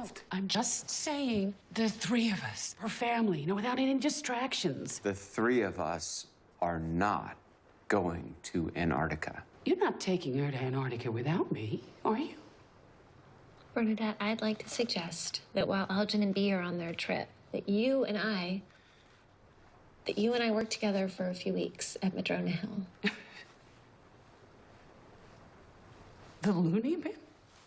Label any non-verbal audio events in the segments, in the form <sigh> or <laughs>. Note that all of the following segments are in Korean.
involved. I'm just saying the three of us, our family, you know, without any distractions. The three of us are not going to Antarctica. You're not taking her to Antarctica without me, are you? Bernadette, I'd like to suggest that while Elgin and Bee are on their trip, that you and I, that you and I work together for a few weeks at Madrona Hill. <laughs> The loony bin?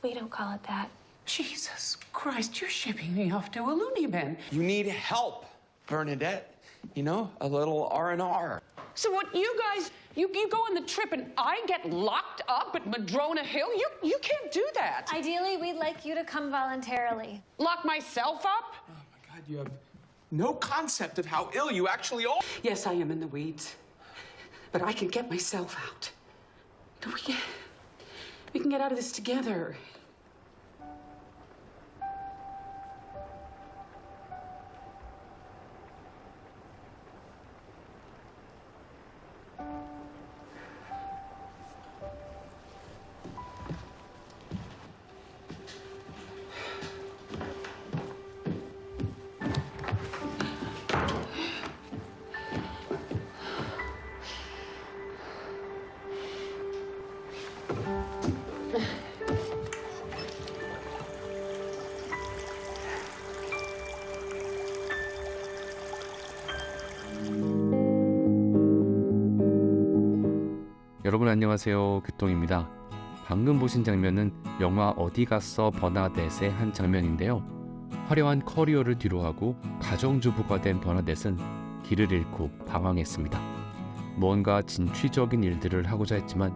We don't call it that. Jesus Christ, you're shipping me off to a loony bin. You need help, Bernadette. You know, a little R and R. So what you guys, you, you go on the trip and I get locked up at Madrona Hill? You, you can't do that. Ideally, we'd like you to come voluntarily. Lock myself up? Oh my God, you have no concept of how ill you actually are. Yes, I am in the weeds, but I can get myself out. We can, we can get out of this together. 여러분 안녕하세요. 규통입니다. 방금 보신 장면은 영화 어디 갔어 버나뎃의 한 장면인데요. 화려한 커리어를 뒤로하고 가정주부가 된 버나뎃은 길을 잃고 방황했습니다. 무언가 진취적인 일들을 하고자 했지만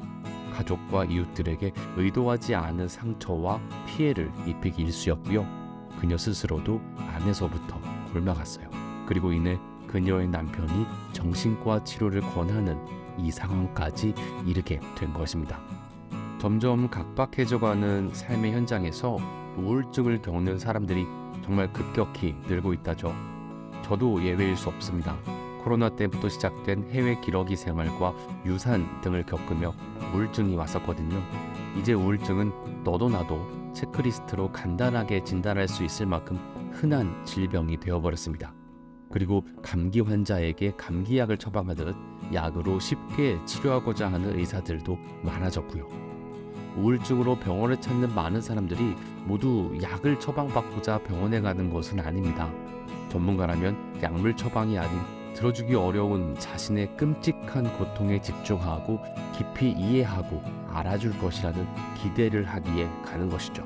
가족과 이웃들에게 의도하지 않은 상처와 피해를 입히기 일쑤였고요. 그녀 스스로도 안에서부터 골마갔어요. 그리고 이내 그녀의 남편이 정신과 치료를 권하는 이 상황까지 이르게 된 것입니다. 점점 각박해져가는 삶의 현장에서 우울증을 겪는 사람들이 정말 급격히 늘고 있다죠. 저도 예외일 수 없습니다. 코로나 때부터 시작된 해외 기러기 생활과 유산 등을 겪으며 우울증이 왔었거든요. 이제 우울증은 너도 나도 체크리스트로 간단하게 진단할 수 있을 만큼 흔한 질병이 되어버렸습니다. 그리고 감기 환자에게 감기약을 처방하듯 약으로 쉽게 치료하고자 하는 의사들도 많아졌고요. 우울증으로 병원을 찾는 많은 사람들이 모두 약을 처방받고자 병원에 가는 것은 아닙니다. 전문가라면 약물 처방이 아닌 들어주기 어려운 자신의 끔찍한 고통에 집중하고 깊이 이해하고 알아줄 것이라는 기대를 하기에 가는 것이죠.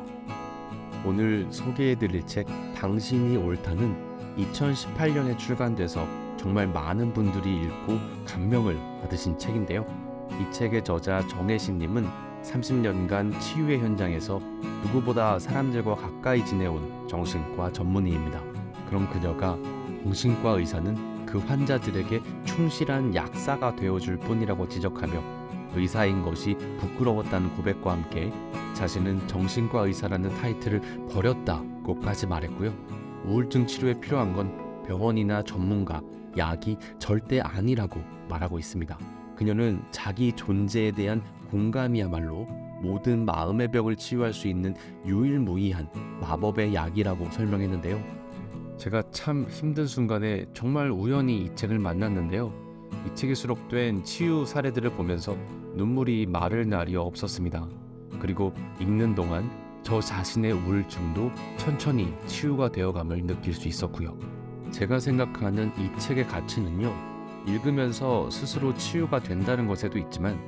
오늘 소개해드릴 책 당신이 옳다는 2018년에 출간돼서 정말 많은 분들이 읽고 감명을 받으신 책인데요. 이 책의 저자 정혜신님은 30년간 치유의 현장에서 누구보다 사람들과 가까이 지내온 정신과 전문의입니다. 그럼 그녀가 정신과 의사는 그 환자들에게 충실한 약사가 되어줄 뿐이라고 지적하며 의사인 것이 부끄러웠다는 고백과 함께 자신은 정신과 의사라는 타이틀을 버렸다고까지 말했고요. 우울증 치료에 필요한 건 병원이나 전문가, 약이 절대 아니라고 말하고 있습니다. 그녀는 자기 존재에 대한 공감이야말로 모든 마음의 병을 치유할 수 있는 유일무이한 마법의 약이라고 설명했는데요. 제가 참 힘든 순간에 정말 우연히 이 책을 만났는데요. 이 책에 수록된 치유 사례들을 보면서 눈물이 마를 날이 없었습니다. 그리고 읽는 동안 저 자신의 우울증도 천천히 치유가 되어감을 느낄 수 있었고요. 제가 생각하는 이 책의 가치는요, 읽으면서 스스로 치유가 된다는 것에도 있지만,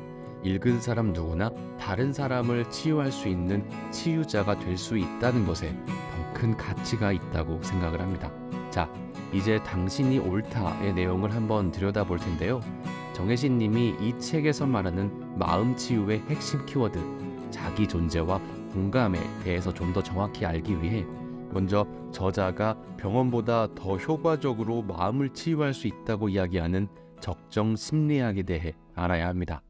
읽은 사람 누구나 다른 사람을 치유할 수 있는 치유자가 될 수 있다는 것에 더 큰 가치가 있다고 생각을 합니다. 자, 이제 당신이 옳다의 내용을 한번 들여다볼 텐데요. 정혜신 님이 이 책에서 말하는 마음 치유의 핵심 키워드, 자기 존재와 공감에 대해서 좀 더 정확히 알기 위해 먼저 저자가 병원보다 더 효과적으로 마음을 치유할 수 있다고 이야기하는 적정 심리학에 대해 알아야 합니다.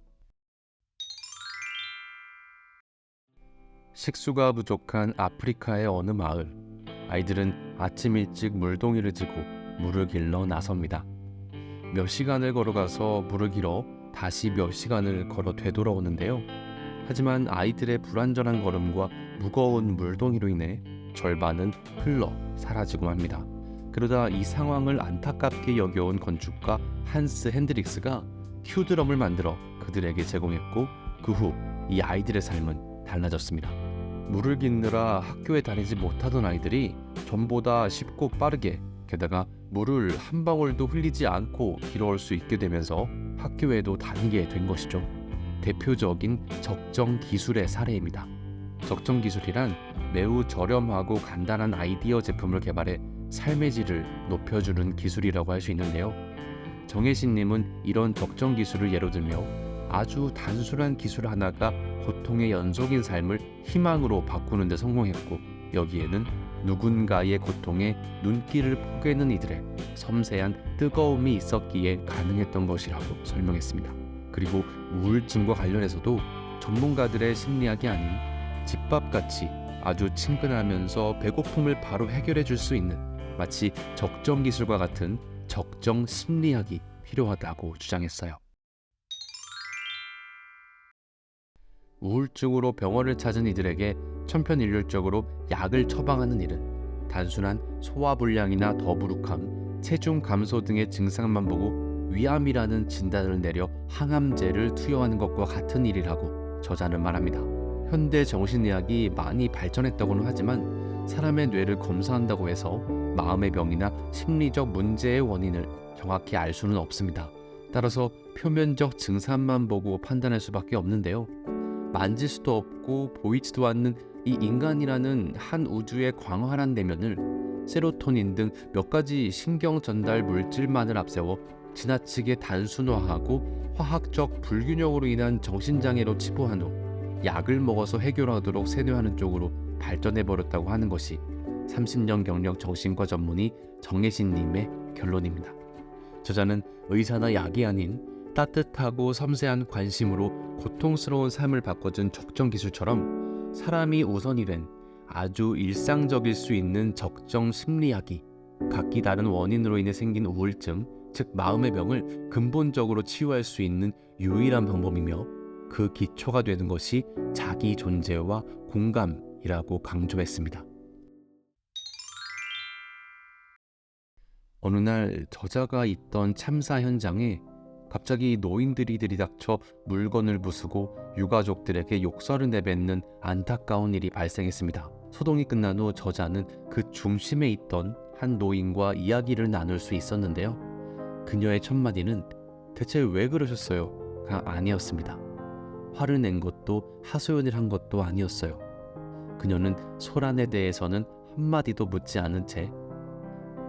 식수가 부족한 아프리카의 어느 마을 아이들은 아침 일찍 물동이를 지고 물을 길러 나섭니다. 몇 시간을 걸어가서 물을 길어 다시 몇 시간을 걸어 되돌아오는데요. 하지만 아이들의 불안전한 걸음과 무거운 물동이로 인해 절반은 흘러 사라지고 맙니다. 그러다 이 상황을 안타깝게 여겨온 건축가 한스 핸드릭스가 휴드럼을 만들어 그들에게 제공했고 그 후 이 아이들의 삶은 달라졌습니다. 물을 깃느라 학교에 다니지 못하던 아이들이 전보다 쉽고 빠르게 게다가 물을 한 방울도 흘리지 않고 길어올 수 있게 되면서 학교에도 다니게 된 것이죠. 대표적인 적정 기술의 사례입니다. 적정 기술이란 매우 저렴하고 간단한 아이디어 제품을 개발해 삶의 질을 높여주는 기술이라고 할 수 있는데요. 정혜신님은 이런 적정 기술을 예로 들며 아주 단순한 기술 하나가 고통의 연속인 삶을 희망으로 바꾸는 데 성공했고 여기에는 누군가의 고통에 눈길을 포개는 이들의 섬세한 뜨거움이 있었기에 가능했던 것이라고 설명했습니다. 그리고 우울증과 관련해서도 전문가들의 심리학이 아닌 집밥같이 아주 친근하면서 배고픔을 바로 해결해 줄 수 있는 마치 적정 기술과 같은 적정 심리학이 필요하다고 주장했어요. 우울증으로 병원을 찾은 이들에게 천편일률적으로 약을 처방하는 일은 단순한 소화불량이나 더부룩함, 체중 감소 등의 증상만 보고 위암이라는 진단을 내려 항암제를 투여하는 것과 같은 일이라고 저자는 말합니다. 현대 정신의학이 많이 발전했다고는 하지만 사람의 뇌를 검사한다고 해서 마음의 병이나 심리적 문제의 원인을 정확히 알 수는 없습니다. 따라서 표면적 증상만 보고 판단할 수밖에 없는데요. 만질 수도 없고 보이지도 않는 이 인간이라는 한 우주의 광활한 내면을 세로토닌 등 몇 가지 신경 전달 물질만을 앞세워 지나치게 단순화하고 화학적 불균형으로 인한 정신장애로 치부한 후 약을 먹어서 해결하도록 세뇌하는 쪽으로 발전해 버렸다고 하는 것이 30년 경력 정신과 전문의 정혜신 님의 결론입니다. 저자는 의사나 약이 아닌 따뜻하고 섬세한 관심으로 고통스러운 삶을 바꿔준 적정 기술처럼 사람이 우선이 된 아주 일상적일 수 있는 적정 심리학이 각기 다른 원인으로 인해 생긴 우울증, 즉 마음의 병을 근본적으로 치유할 수 있는 유일한 방법이며 그 기초가 되는 것이 자기 존재와 공감이라고 강조했습니다. 어느 날 저자가 있던 참사 현장에 갑자기 노인들이 들이닥쳐 물건을 부수고 유가족들에게 욕설을 내뱉는 안타까운 일이 발생했습니다. 소동이 끝난 후 저자는 그 중심에 있던 한 노인과 이야기를 나눌 수 있었는데요. 그녀의 첫 마디는 대체 왜 그러셨어요?가 아니었습니다. 화를 낸 것도 하소연을 한 것도 아니었어요. 그녀는 소란에 대해서는 한마디도 묻지 않은 채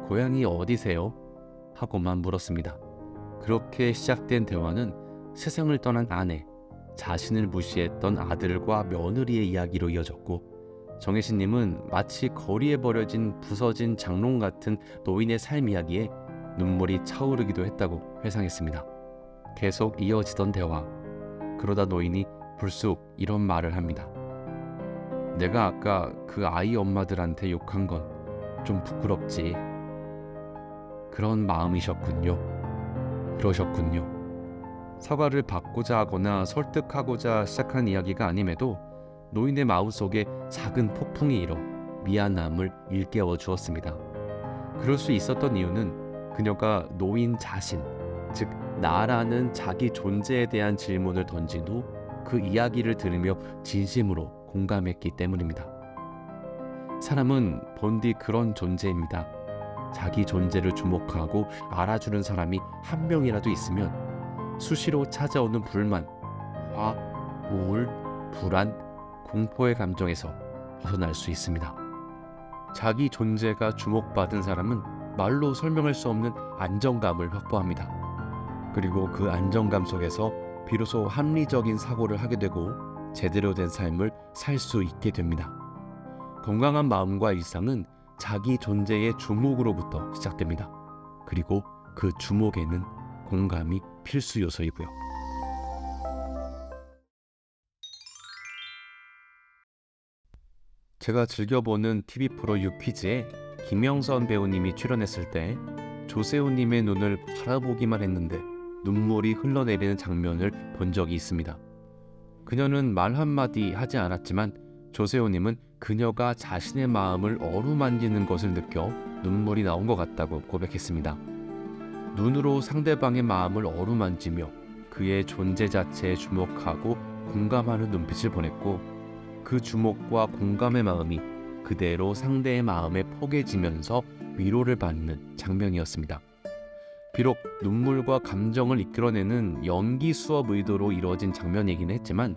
고향이 어디세요? 하고만 물었습니다. 그렇게 시작된 대화는 세상을 떠난 아내, 자신을 무시했던 아들과 며느리의 이야기로 이어졌고 정혜신님은 마치 거리에 버려진 부서진 장롱 같은 노인의 삶 이야기에 눈물이 차오르기도 했다고 회상했습니다. 계속 이어지던 대화. 그러다 노인이 불쑥 이런 말을 합니다. 내가 아까 그 아이 엄마들한테 욕한 건 좀 부끄럽지. 그런 마음이셨군요. 그러셨군요. 사과를 받고자 하거나 설득하고자 시작한 이야기가 아님에도 노인의 마음속에 작은 폭풍이 일어 미안함을 일깨워 주었습니다. 그럴 수 있었던 이유는 그녀가 노인 자신, 즉 나라는 자기 존재에 대한 질문을 던진 후 그 이야기를 들으며 진심으로 공감했기 때문입니다. 사람은 본디 그런 존재입니다. 자기 존재를 주목하고 알아주는 사람이 한 명이라도 있으면 수시로 찾아오는 불만, 화, 우울, 불안, 공포의 감정에서 벗어날 수 있습니다. 자기 존재가 주목받은 사람은 말로 설명할 수 없는 안정감을 확보합니다. 그리고 그 안정감 속에서 비로소 합리적인 사고를 하게 되고 제대로 된 삶을 살 수 있게 됩니다. 건강한 마음과 일상은 자기 존재의 주목으로부터 시작됩니다. 그리고 그 주목에는 공감이 필수 요소이고요. 제가 즐겨보는 TV 프로 유퀴즈에 김영선 배우님이 출연했을 때 조세호님의 눈을 바라보기만 했는데 눈물이 흘러내리는 장면을 본 적이 있습니다. 그녀는 말 한마디 하지 않았지만 조세호님은 그녀가 자신의 마음을 어루만지는 것을 느껴 눈물이 나온 것 같다고 고백했습니다. 눈으로 상대방의 마음을 어루만지며 그의 존재 자체에 주목하고 공감하는 눈빛을 보냈고 그 주목과 공감의 마음이 그대로 상대의 마음에 포개지면서 위로를 받는 장면이었습니다. 비록 눈물과 감정을 이끌어내는 연기 수업 의도로 이루어진 장면이긴 했지만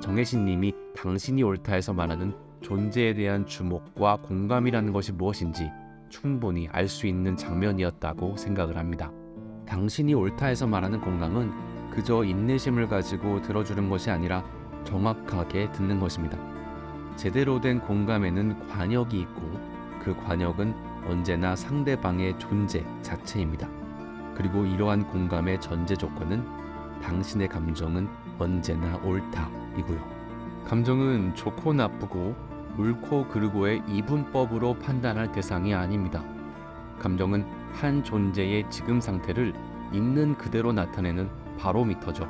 정혜신 님이 당신이 옳다에서 말하는 존재에 대한 주목과 공감이라는 것이 무엇인지 충분히 알 수 있는 장면이었다고 생각을 합니다. 당신이 옳다에서 말하는 공감은 그저 인내심을 가지고 들어주는 것이 아니라 정확하게 듣는 것입니다. 제대로 된 공감에는 관역이 있고 그 관역은 언제나 상대방의 존재 자체입니다. 그리고 이러한 공감의 전제 조건은 당신의 감정은 언제나 옳다이고요. 감정은 좋고 나쁘고 옳고 그르고의 이분법으로 판단할 대상이 아닙니다. 감정은 한 존재의 지금 상태를 있는 그대로 나타내는 바로미터죠.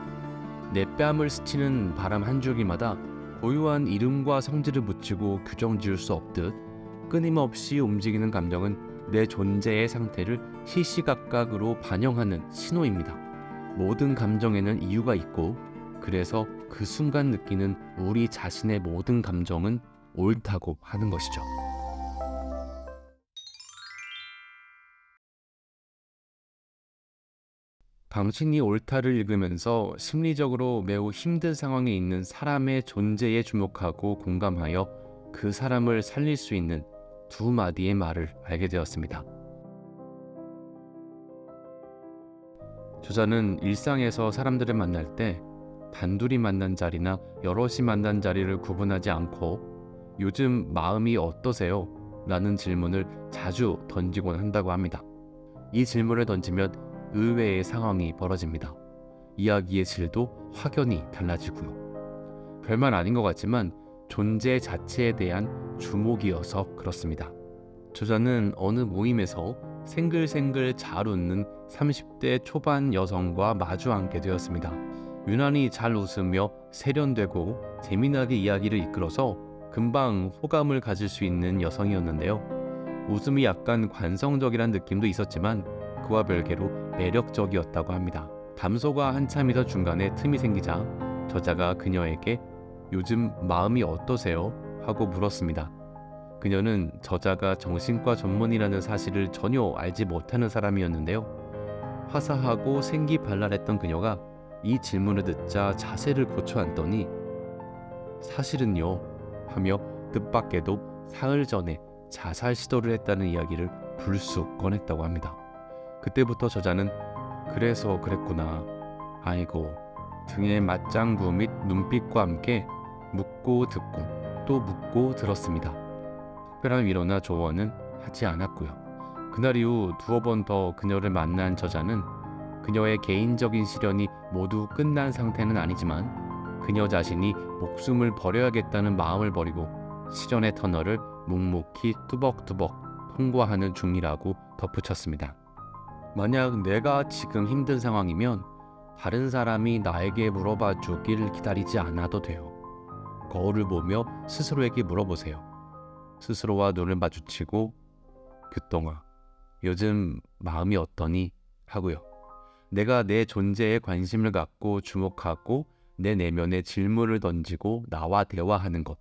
내 뺨을 스치는 바람 한 줄기마다 고유한 이름과 성질을 붙이고 규정 지을 수 없듯 끊임없이 움직이는 감정은 내 존재의 상태를 시시각각으로 반영하는 신호입니다. 모든 감정에는 이유가 있고 그래서 그 순간 느끼는 우리 자신의 모든 감정은 옳다고 하는 것이죠. 당신이 옳다를 읽으면서 심리적으로 매우 힘든 상황에 있는 사람의 존재에 주목하고 공감하여 그 사람을 살릴 수 있는 두 마디의 말을 알게 되었습니다. 저자는 일상에서 사람들을 만날 때 단둘이 만난 자리나 여럿이 만난 자리를 구분하지 않고 요즘 마음이 어떠세요? 라는 질문을 자주 던지곤 한다고 합니다. 이 질문을 던지면 의외의 상황이 벌어집니다. 이야기의 질도 확연히 달라지고요. 별말 아닌 것 같지만 존재 자체에 대한 주목이어서 그렇습니다. 저자는 어느 모임에서 생글생글 잘 웃는 30대 초반 여성과 마주 앉게 되었습니다. 유난히 잘 웃으며 세련되고 재미나게 이야기를 이끌어서 금방 호감을 가질 수 있는 여성이었는데요. 웃음이 약간 관성적이란 느낌도 있었지만 그와 별개로 매력적이었다고 합니다. 담소가 한참이더 중간에 틈이 생기자 저자가 그녀에게 요즘 마음이 어떠세요? 하고 물었습니다. 그녀는 저자가 정신과 전문이라는 사실을 전혀 알지 못하는 사람이었는데요. 화사하고 생기발랄했던 그녀가 이 질문을 듣자 자세를 고쳐 앉더니 사실은요 하며 뜻밖에도 사흘 전에 자살 시도를 했다는 이야기를 불쑥 꺼냈다고 합니다. 그때부터 저자는 그래서 그랬구나. 아이고 등의 맞장구 및 눈빛과 함께 묻고 듣고 또 묻고 들었습니다. 특별한 위로나 조언은 하지 않았고요. 그날 이후 두어 번 더 그녀를 만난 저자는 그녀의 개인적인 시련이 모두 끝난 상태는 아니지만 그녀 자신이 목숨을 버려야겠다는 마음을 버리고 시련의 터널을 묵묵히 뚜벅뚜벅 통과하는 중이라고 덧붙였습니다. 만약 내가 지금 힘든 상황이면 다른 사람이 나에게 물어봐 주길 기다리지 않아도 돼요. 거울을 보며 스스로에게 물어보세요. 스스로와 눈을 마주치고 규동아, 요즘 마음이 어떠니? 하고요. 내가 내 존재에 관심을 갖고 주목하고 내 내면에 질문을 던지고 나와 대화하는 것.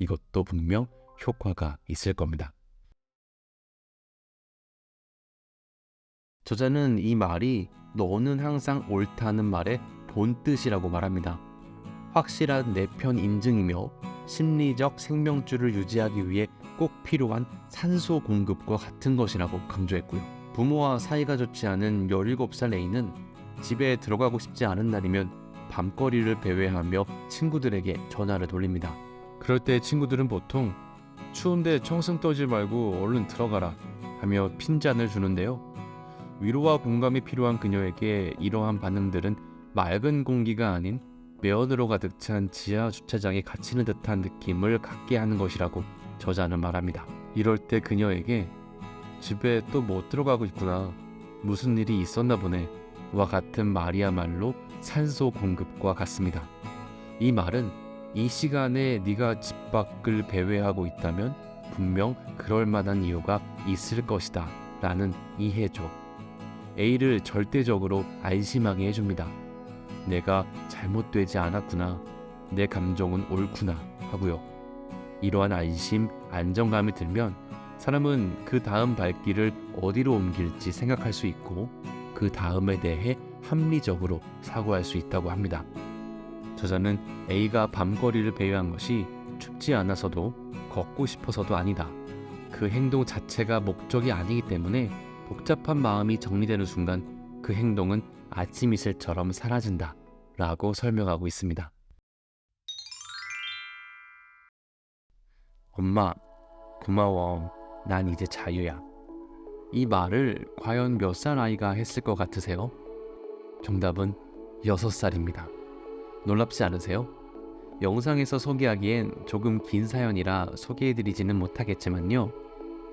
이것도 분명 효과가 있을 겁니다. 저자는 이 말이 너는 항상 옳다는 말의 본뜻이라고 말합니다. 확실한 내 편 인증이며 심리적 생명줄을 유지하기 위해 꼭 필요한 산소 공급과 같은 것이라고 강조했고요. 부모와 사이가 좋지 않은 17살 레이는 집에 들어가고 싶지 않은 날이면 밤거리를 배회하며 친구들에게 전화를 돌립니다. 그럴 때 친구들은 보통 추운데 청승 떠지 말고 얼른 들어가라 하며 핀잔을 주는데요. 위로와 공감이 필요한 그녀에게 이러한 반응들은 맑은 공기가 아닌 매연으로 가득 찬 지하 주차장에 갇히는 듯한 느낌을 갖게 하는 것이라고 저자는 말합니다. 이럴 때 그녀에게 집에 또 못 들어가고 있구나. 무슨 일이 있었나 보네. 와 같은 말이야말로 산소 공급과 같습니다. 이 말은 이 시간에 네가 집 밖을 배회하고 있다면 분명 그럴 만한 이유가 있을 것이다 라는 이해죠. A를 절대적으로 안심하게 해줍니다. 내가 잘못되지 않았구나. 내 감정은 옳구나 하고요. 이러한 안심, 안정감이 들면 사람은 그 다음 발길을 어디로 옮길지 생각할 수 있고 그 다음에 대해 합리적으로 사고할 수 있다고 합니다. 저자는 A가 밤거리를 배회한 것이 춥지 않아서도 걷고 싶어서도 아니다. 그 행동 자체가 목적이 아니기 때문에 복잡한 마음이 정리되는 순간 그 행동은 아침 이슬처럼 사라진다. 라고 설명하고 있습니다. 엄마, 고마워. 난 이제 자유야. 이 말을 과연 몇 살 아이가 했을 것 같으세요? 정답은 6살입니다. 놀랍지 않으세요? 영상에서 소개하기엔 조금 긴 사연이라 소개해드리지는 못하겠지만요.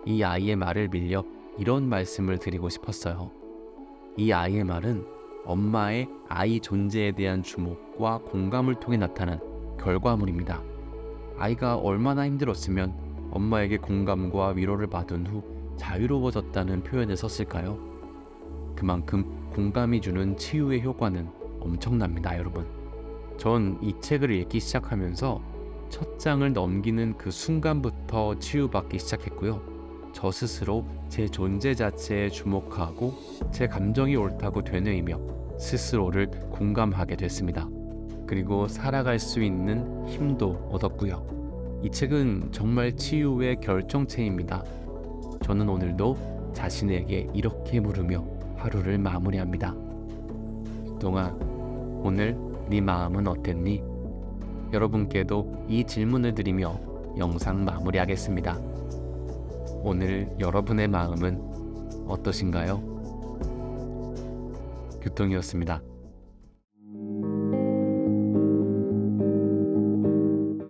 이 아이의 말을 빌려 이런 말씀을 드리고 싶었어요. 이 아이의 말은 엄마의 아이 존재에 대한 주목과 공감을 통해 나타난 결과물입니다. 아이가 얼마나 힘들었으면 엄마에게 공감과 위로를 받은 후 자유로워졌다는 표현을 썼을까요? 그만큼 공감이 주는 치유의 효과는 엄청납니다, 여러분. 전 이 책을 읽기 시작하면서 첫 장을 넘기는 그 순간부터 치유받기 시작했고요. 저 스스로 제 존재 자체에 주목하고 제 감정이 옳다고 되뇌이며 스스로를 공감하게 됐습니다. 그리고 살아갈 수 있는 힘도 얻었고요. 이 책은 정말 치유의 결정체입니다. 저는 오늘도 자신에게 이렇게 물으며 하루를 마무리합니다. 그동안 오늘 네 마음은 어땠니? 여러분께도 이 질문을 드리며 영상 마무리하겠습니다. 오늘 여러분의 마음은 어떠신가요? 교통이었습니다.